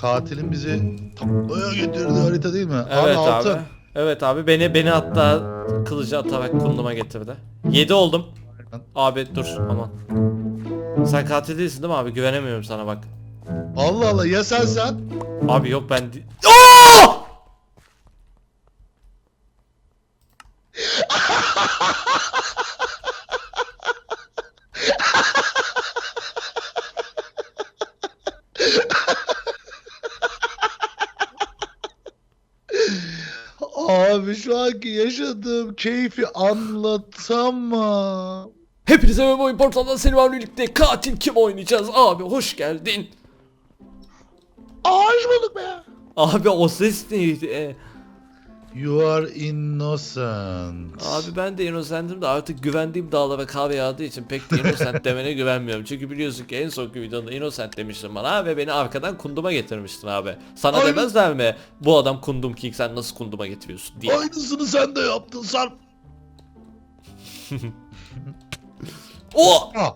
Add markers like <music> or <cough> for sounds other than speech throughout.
Katilin bizi taklaya getirdiği harita değil mi? Evet abi. altın. Evet abi beni beni hatta kılıcı atarak kunduma getirdi. 7 oldum. Abi dur aman. Sen katil değilsin değil mi abi? Güvenemiyorum sana bak. Allah Allah ya sen sen? Abi yok ben di- Oo! Abi şu anki yaşadığım keyfi anlatamam. Hepinize merhaba oyun portalından Selim birlikte katil kim oynayacağız abi hoş geldin. Ağaç bulduk be. Abi o ses neydi? E, You are innocent. Abi ben de Innocent'im de artık güvendiğim dağlara kahve yağdığı için pek de Innocent <laughs> demene güvenmiyorum. Çünkü biliyorsun ki en son videoda Innocent demiştin bana ve beni arkadan kunduma getirmiştin abi. Sana Aynen. demezler mi bu adam kundum King sen nasıl kunduma getiriyorsun diye. Aynısını sen de yaptın Sarp. <laughs> O! Ah.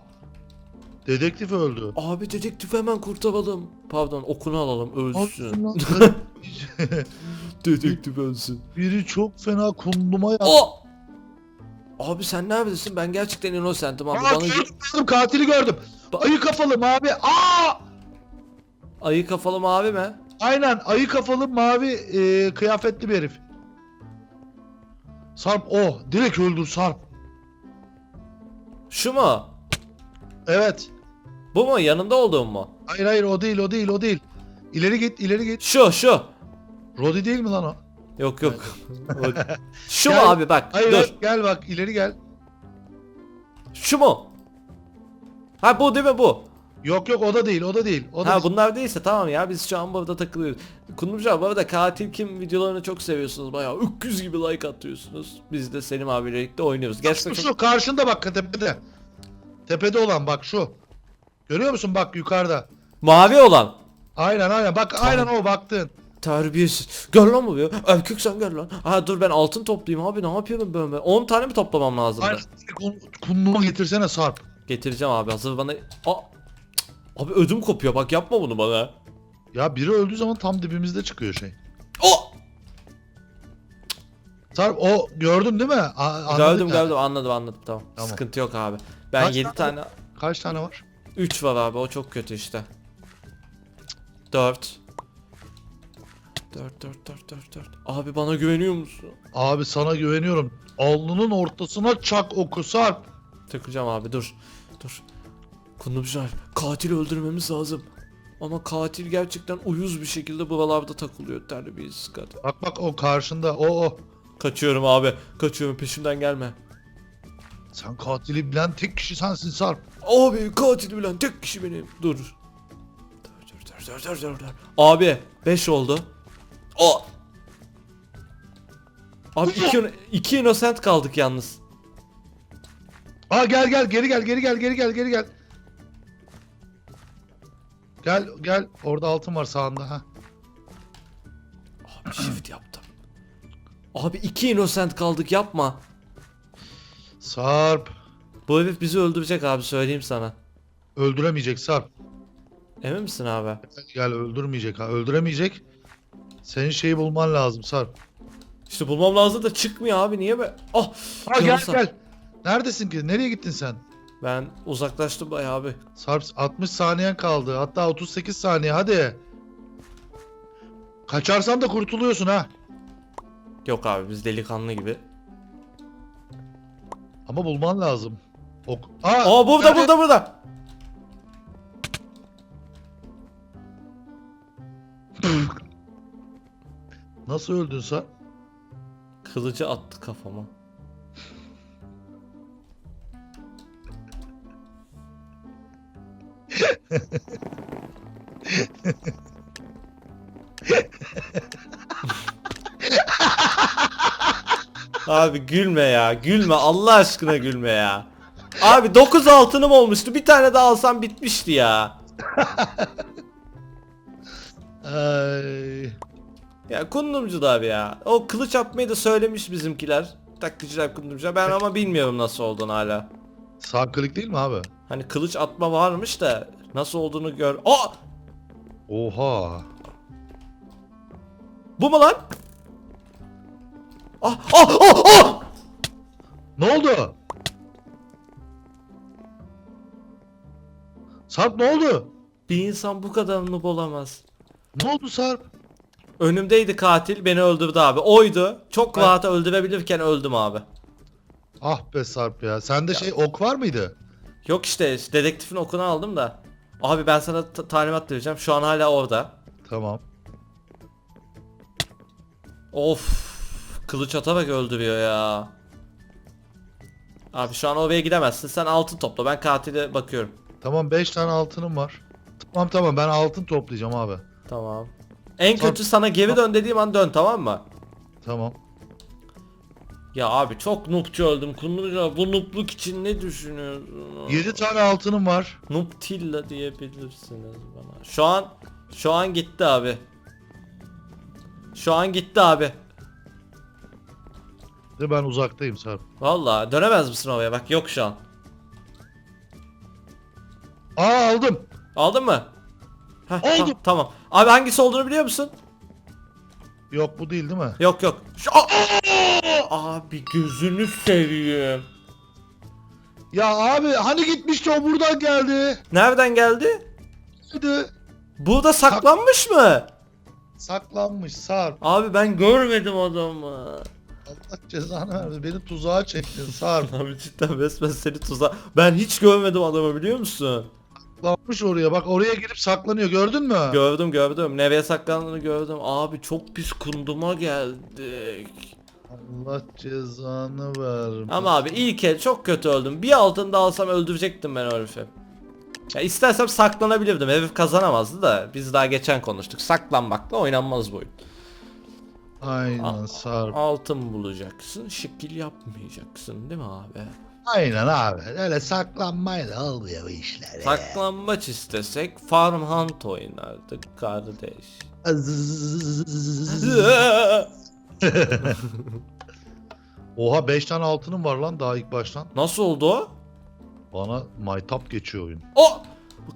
Dedektif öldü. Abi dedektif hemen kurtaralım. Pardon okunu alalım ölsün. <laughs> Dedektif ölsün. Biri çok fena kunduma yaptı. O! Abi sen neredesin? Ben gerçekten Innocent'im abi. Aa, Bana gördüm, katili gördüm. Ayı kafalı mavi. Aa! ayı kafalı mavi mi? Aynen ayı kafalı mavi e, kıyafetli bir herif. Sarp o. Direkt öldür Sarp. Şu mu? Evet. Bu mu? Yanında olduğum mu? Hayır hayır o değil o değil o değil. İleri git ileri git. Şu şu. Rodi değil mi lan o? Yok yok. <laughs> Şu Gel. mu abi bak Hayır, dur. gel bak ileri gel. Şu mu? Ha bu değil mi bu? Yok yok o da değil o da değil. O da Ha değil. bunlar değilse tamam ya biz şu an burada takılıyoruz. Kundumcu abi bu arada katil kim videolarını çok seviyorsunuz bayağı öküz gibi like atıyorsunuz. Biz de Selim abiyle birlikte oynuyoruz. Gerçekten şu çok... karşında bak tepede. Tepede olan bak şu. Görüyor musun bak yukarıda. Mavi olan. Aynen aynen bak aynen o baktın. Terbiyesiz. Gel lan bu ya. Erkek sen gel lan. Ha dur ben altın toplayayım abi ne yapıyorum ben? ben? 10 tane mi toplamam lazım? Aynen. Kun- Kunduma getirsene Sarp. Getireceğim abi hazır bana. Aa! Abi ödüm kopuyor bak yapma bunu bana. Ya biri öldüğü zaman tam dibimizde çıkıyor şey. O! Sarp o gördün değil mi? A- anladın Gördüm ya. gördüm anladım anladım tamam. Tamam. Sıkıntı yok abi. Ben Kaç 7 tane tane Kaç tane var? 3 var abi o çok kötü işte. 4 4 4 4 4 4 Abi bana güveniyor musun? Abi sana güveniyorum. Alnının ortasına çak oku Sarp. Takacağım abi dur. Dur. Kundumcular katil öldürmemiz lazım. Ama katil gerçekten uyuz bir şekilde buralarda takılıyor terbiyesiz kadın. Bak bak o karşında o o. Kaçıyorum abi. Kaçıyorum peşimden gelme. Sen katili bilen tek kişi sensin Sarp. Abi katil bilen tek kişi benim. Dur. Dur dur dur dur dur dur. Abi 5 oldu. O. Abi iki, iki innocent kaldık yalnız. Aa gel gel geri gel geri gel geri gel geri gel. Gel gel orada altın var sağında ha. Abi shift yaptım. Abi iki innocent kaldık yapma. Sarp Bu herif bizi öldürecek abi söyleyeyim sana. öldüremeyecek Sarp. Emin misin abi? Gel öldürmeyecek ha öldüremeyecek. Senin şeyi bulman lazım Sarp. İşte bulmam lazım da çıkmıyor abi niye be? Ah! Ha gel Yarasa. gel. Neredesin ki? Nereye gittin sen? Ben uzaklaştım bayağı abi. Sarp 60 saniyen kaldı. Hatta 38 saniye hadi. Kaçarsan da kurtuluyorsun ha. Yok abi biz delikanlı gibi. Ama bulman lazım. Ok. Aa burada nerede? burada burada. Nasıl öldün sen? Kılıcı attı kafama. Abi gülme ya. Gülme. Allah aşkına gülme ya. Abi 9 altınım olmuştu. Bir tane daha alsam bitmişti ya. Ya kundumcu da abi ya. O kılıç atmayı da söylemiş bizimkiler. Takkıcılar kundumcular. Ben ama bilmiyorum nasıl olduğunu hala. Sağ klik değil mi abi? Hani kılıç atma varmış da nasıl olduğunu gör. Aa! Oha. Bu mu lan? Ah ah ah ah! Ne oldu? Sarp ne oldu? Bir insan bu kadar noob olamaz. Ne oldu Sarp? Önümdeydi katil beni öldürdü abi. Oydu. Çok Ben- rahat öldürebilirken öldüm abi. Ah be Sarp ya. Sende şey ok var mıydı? Yok işte dedektifin okunu aldım da. Abi ben sana ta- talimat vereceğim. Şu an hala orada. Tamam. Of. Kılıç atarak öldürüyor ya. Abi şu an oraya gidemezsin. Sen altın topla. Ben katile bakıyorum. Tamam 5 tane altınım var. Tamam tamam ben altın toplayacağım abi. Tamam. En Tamam. kötü sana geri dön dediğim an dön tamam mı? Tamam. Ya abi çok noobçu öldüm. Kunduruca bu noobluk için ne düşünüyorsun? 7 tane altınım var. Noobtilla diyebilirsiniz bana. Şu an şu an gitti abi. Şu an gitti abi. De ben uzaktayım Sarp. Vallahi dönemez misin oraya bak yok şu an. Aa aldım. Aldın mı? Heh, ta- Aldım. tamam. Abi hangisi olduğunu biliyor musun? Yok bu değil değil mi? Yok yok. Şu- Aa! Abi gözünü seveyim. Ya abi hani gitmişti o buradan geldi. Nereden geldi? Hadi. Burada saklanmış mı? Saklanmış Sarp. Abi ben görmedim adamı. Allah cezanı versin. Beni tuzağa çektin Sarp. <laughs> Abi cidden resmen seni tuza. Ben hiç görmedim adamı biliyor musun? Saklanmış oraya. Bak oraya girip saklanıyor. Gördün mü? Gördüm gördüm. Nereye saklandığını gördüm. Abi çok pis kunduma geldik. Allah cezanı versin. Ama abi ilk el çok kötü öldüm. Bir altın da alsam öldürecektim ben o herifi. Ya istersem saklanabilirdim. Herif kazanamazdı da biz daha geçen konuştuk. Saklanmakla oynanmaz bu oyun. Aynen Sarp. Altın bulacaksın, şekil yapmayacaksın değil mi abi? Aynen abi. Öyle saklanmayla olmuyor bu işler. Saklanmaç istesek Farm Hunt oynardık kardeş. <laughs> Oha 5 tane altınım var lan daha ilk baştan. Nasıl oldu o? Bana maytap geçiyor oyun. O!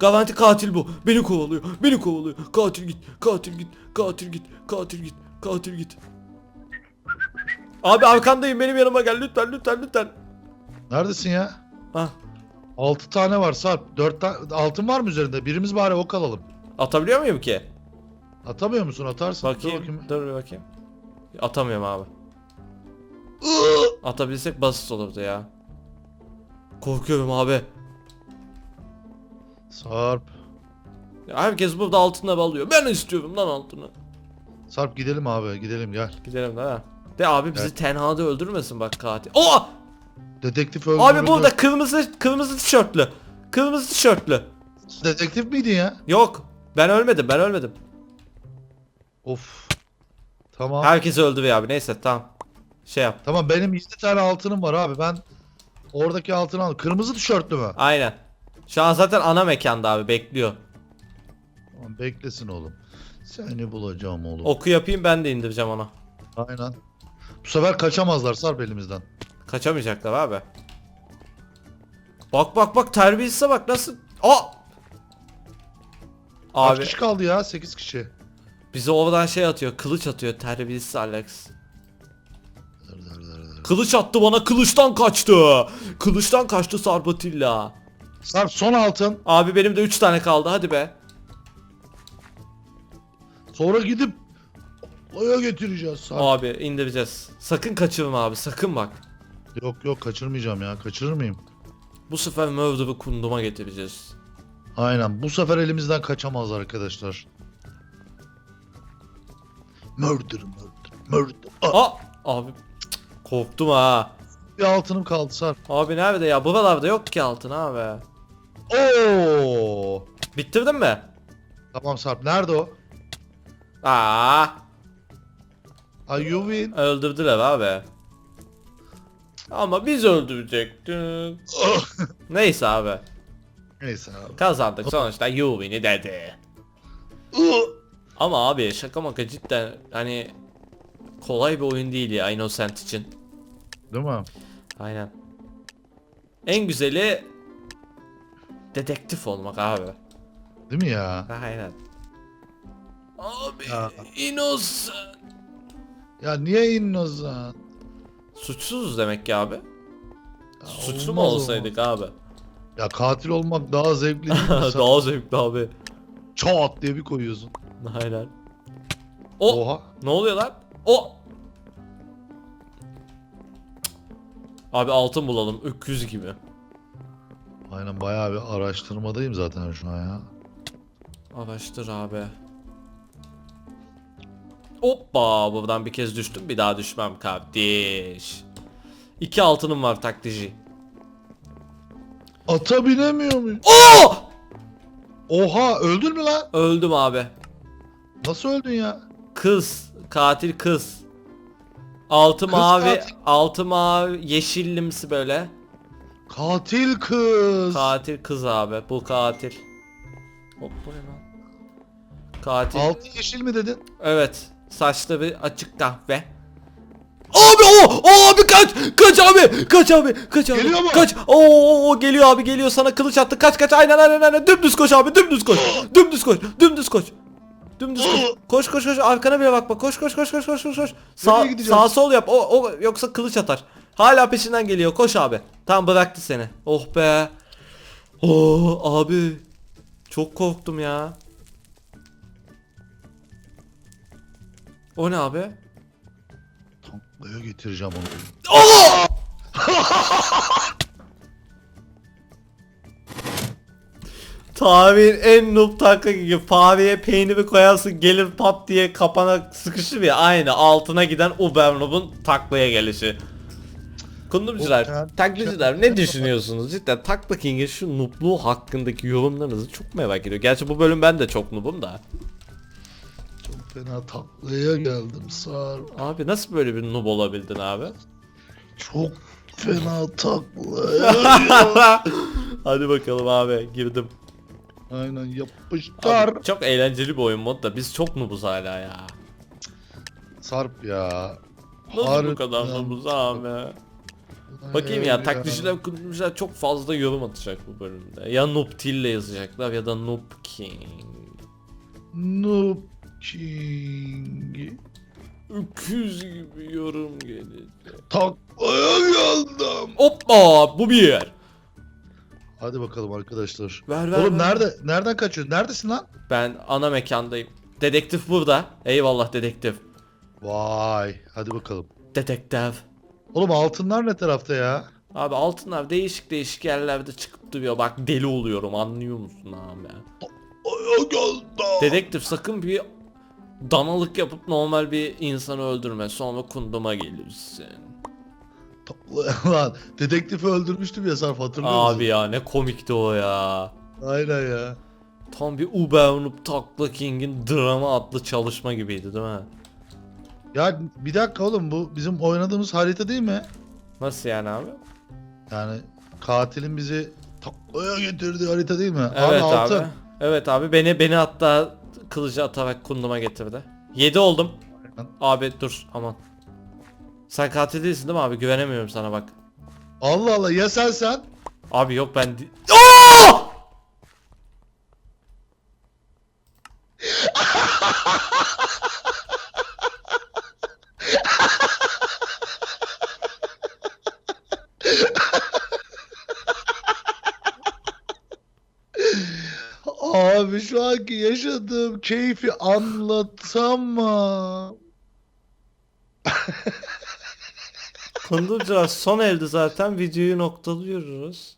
Garanti katil bu. Beni kovalıyor. Beni kovalıyor. Katil git. Katil git. Katil git. Katil git. Katil git. Abi arkandayım. Benim yanıma gel lütfen lütfen lütfen. Neredesin ya? Hah. 6 tane var Sarp. 4 tane altın var mı üzerinde? Birimiz bari ok alalım. Atabiliyor muyum ki? Atamıyor musun? Atarsın. Dur Bakayım. bakayım. Dur bir bakayım. Atamıyorum abi. Atabilsek basit olurdu ya. Korkuyorum abi. Sarp. Ya Herkes burada altınla alıyor. Ben istiyorum lan altını. Sarp gidelim abi gidelim gel. Gidelim de ha. De abi bizi Evet. tenhada öldürmesin bak katil. Oh! Dedektif öldürüldü. Abi burada kırmızı kırmızı tişörtlü. Kırmızı tişörtlü. Dedektif miydin ya? Yok. Ben ölmedim. Ben ölmedim. Of. Tamam. Herkes öldürüyor abi. Neyse tamam. Şey yap. Tamam benim 7 tane altınım var abi. Ben oradaki altını al. Kırmızı tişörtlü mü? Aynen. Şu an zaten ana mekanda abi bekliyor. Tamam, beklesin oğlum. Seni bulacağım oğlum. Oku yapayım ben de indireceğim ona. Aynen. Bu sefer kaçamazlar Sarp elimizden. Kaçamayacaklar abi. Bak bak bak terbiyesize bak nasıl. Aa! Kaç Abi kişi kaldı ya? 8 kişi. bize oradan şey atıyor. Kılıç atıyor terbiyesiz Alex. Kılıç attı bana kılıçtan kaçtı. Kılıçtan kaçtı Sarbatilla. Sarp son altın. Abi benim de 3 tane kaldı hadi be. Sonra gidip Oya getireceğiz Sarp. Abi indireceğiz. Sakın kaçırma abi sakın bak. Yok yok kaçırmayacağım ya. Kaçırır mıyım? Bu sefer Murder'ı kunduma getireceğiz. Aynen. Bu sefer elimizden kaçamazlar arkadaşlar. Murder, murder, murder. Aa, Aa! Abi cık, korktum ha. bir altınım kaldı Sarp. Abi nerede ya? Buralarda yok ki altın abi. Oo! Bitirdin mi? Tamam Sarp. Nerede o? Aa! Ay you win. Öldürdüler abi. Ama biz öldürecektik. <laughs> Neyse abi. Neyse abi. Kazandık sonuçta you win'i dedi. Ama abi şaka maka cidden hani kolay bir oyun değil ya Innocent için. Değil mi? Aynen. En güzeli dedektif olmak abi. Değil mi ya? Aynen. Abi Ya. Innocent. Ya niye innocent? Suçsuzuz demek ki abi. Ya Suçlu mu olmaz olsaydık abi? Ya katil olmak daha zevkli değil mi? <laughs> Sen Daha zevkli abi. Çat diye bir koyuyorsun. Aynen. O Oha. ne oluyor lan? O Abi altın bulalım öküz gibi. Aynen bayağı bir araştırmadayım zaten şu an ya. Araştır abi. Hoppa buradan bir kez düştüm bir daha düşmem kardeş. İki altınım var taktici. Ata binemiyor muyum? Oo! Oha öldün mü lan? Öldüm abi. Nasıl öldün ya? Kız. Katil kız. Altı Kız mavi, katil. altı mavi, yeşillimsi böyle. Katil kız. Katil kız abi. Bu katil. Hop bu ne lan? Katil. Altı yeşil mi dedin? Evet. Saçlı bir açık kahve. Abi o o abi kaç kaç abi kaç abi kaç abi. Geliyor mu? kaç o o geliyor abi geliyor. Sana kılıç attı. Kaç kaç aynen aynen aynen. Dümdüz koş abi dümdüz koş. Dümdüz koş dümdüz koş. Dümdüz koş. <gasps> Koş koş koş arkana bile bakma. Koş koş koş koş koş koş koş. Sağ sağ sol yap. O o yoksa kılıç atar. Hala peşinden geliyor. Koş abi. Tam bıraktı seni. Oh be. Oh abi. Çok korktum ya o ne abi Tanklaya getireceğim onu. Tarihin en noob takla gibi Faviye peyniri koyarsın gelir pat diye kapana sıkışır ya aynı altına giden Uber noob'un taklaya gelişi. Kundumcular, taklacılar ne düşünüyorsunuz? Cidden Takla King'in şu noobluğu hakkındaki yorumlarınızı çok merak ediyorum. Gerçi bu bölüm ben de çok noobum da. Fena taklaya geldim Sar. Abi nasıl böyle bir noob olabildin abi? Çok fena taklaya. <laughs> Hadi bakalım abi girdim. Aynen yapıştır. Abi, çok eğlenceli bir oyun mod da biz çok noobuz hala ya. Sarp ya. Nasıl bu Harbiden. kadar noobuz abi? Bakayım ya taklitçiler kullanıcılar çok fazla yorum atacak bu bölümde. Ya Noob Tille yazacaklar ya da Noob King. Noob King. Öküz gibi yorum gelecek. Taklaya geldim. Hoppa bu bir yer. Hadi bakalım arkadaşlar. Ver ver Oğlum ver. nerede? Nereden kaçıyorsun? Neredesin lan? Ben ana mekandayım. Dedektif burada. Eyvallah dedektif. Vay. Hadi bakalım. Detektif. Oğlum altınlar ne tarafta ya? Abi altınlar değişik değişik yerlerde çıkıp duruyor. Bak deli oluyorum anlıyor musun abi? Dedektif sakın bir danalık yapıp normal bir insanı öldürme. Sonra kunduma gelirsin. <laughs> Lan. Dedektifi öldürmüştüm ya Sarp hatırlıyor musun? Abi ya ne komikti o ya. Aynen ya. Tam bir Uber Noob Takla King'in drama adlı çalışma gibiydi değil mi? Ya bir dakika oğlum bu bizim oynadığımız harita değil mi? Nasıl yani abi? Yani katilin bizi taklaya getirdiği harita değil mi? Evet abi. altın. Evet abi beni beni hatta kılıcı atarak kunduma getirdi. 7 oldum. Abi dur aman. Sen katil değilsin değil mi abi? Güvenemiyorum sana bak. Allah Allah ya sen sen? Abi yok ben di- Aa! Abi anki yaşadığım keyfi anlatamam. Kundurcular son evde zaten videoyu noktalıyoruz.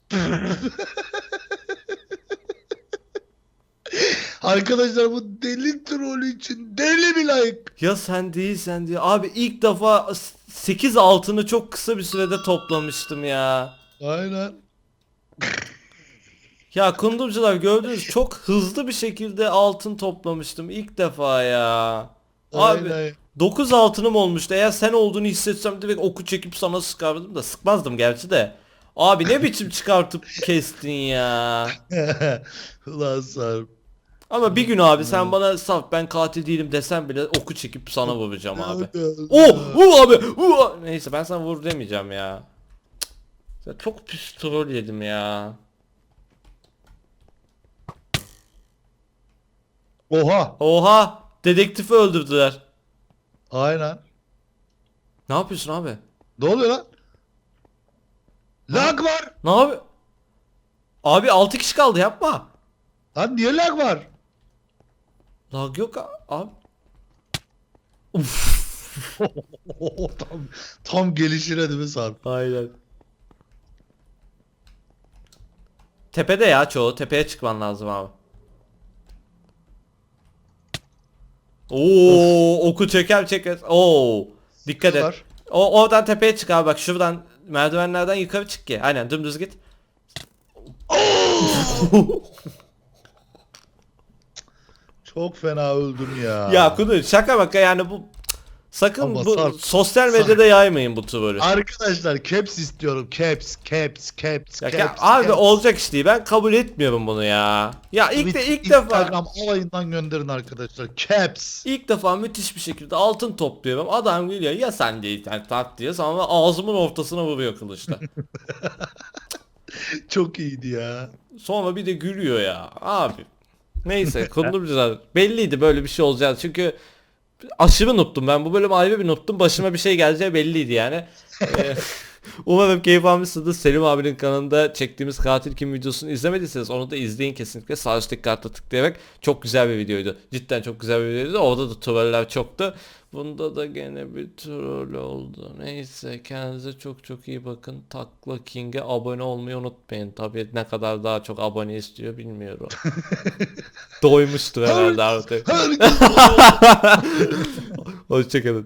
Arkadaşlar bu deli troll için deli bir like. Ya sen değil sen değil. Abi ilk defa 8 altını çok kısa bir sürede toplamıştım ya. Aynen. Ya kundumcular gördünüz çok hızlı bir şekilde altın toplamıştım ilk defa ya. Abi Aynen. 9 altınım olmuştu. Eğer sen olduğunu hissetsem direkt oku çekip sana sıkardım da sıkmazdım gerçi de. Abi ne biçim çıkartıp <laughs> kestin ya. <laughs> Ulan Sarp. Ama bir gün abi sen bana saf ben katil değilim desen bile oku çekip sana vuracağım abi. Abi. Oh! Vur abi! Vur! Neyse ben sana vur demeyeceğim ya. Cık. Ya çok pis troll yedim ya. Oha. Oha! Dedektifi öldürdüler. Aynen. Ne yapıyorsun abi? Ne oluyor lan? Lag var. Ne abi? Abi 6 kişi kaldı yapma. Lan niye lag var? Lag yok a- abi. <laughs> tam, tam gelişine değil mi Sarp? Aynen. Tepede ya çoğu. Tepeye çıkman lazım abi. Oo, oku çeker çeker. Oo. Dikkat et. Var. O oradan tepeye çık abi bak şuradan merdivenlerden yukarı çık ki. Aynen dümdüz git. <laughs> Çok fena öldüm ya. ya Kudu şaka baka yani bu sakın Ama bu Sarp, sosyal medyada yaymayın bu tavırı. Arkadaşlar caps istiyorum. Caps, caps, caps, Ya, caps. ya abi caps. olacak iş değil. Ben kabul etmiyorum bunu ya. Ya ilk de ilk defa Instagram alayından gönderin arkadaşlar. Caps. ilk defa müthiş bir şekilde altın topluyorum. Adam geliyor ya sen değil sen tat diye sonra ağzımın ortasına vuruyor kılıçla. <laughs> Çok iyiydi ya. Sonra bir de gülüyor ya. Abi. Neyse konumuz Belliydi böyle bir şey olacak. Çünkü aşırı noob'tum ben. Bu bölüm ayrı bir noob'tum. Başıma bir şey geleceği belliydi yani. <laughs> <laughs> Umarım keyif almışsınızdır. Selim abinin kanalında çektiğimiz katil kim videosunu izlemediyseniz onu da izleyin kesinlikle. Sağ üstteki karta tıklayarak çok güzel bir videoydu. Cidden çok güzel bir videoydu. Orada da troller çoktu. Bunda da gene bir troll oldu. Neyse kendinize çok çok iyi bakın. Takla King'e abone olmayı unutmayın. Tabii ne kadar daha çok abone istiyor bilmiyorum. <laughs> Doymuştur herhalde artık. <laughs> Hoşçakalın.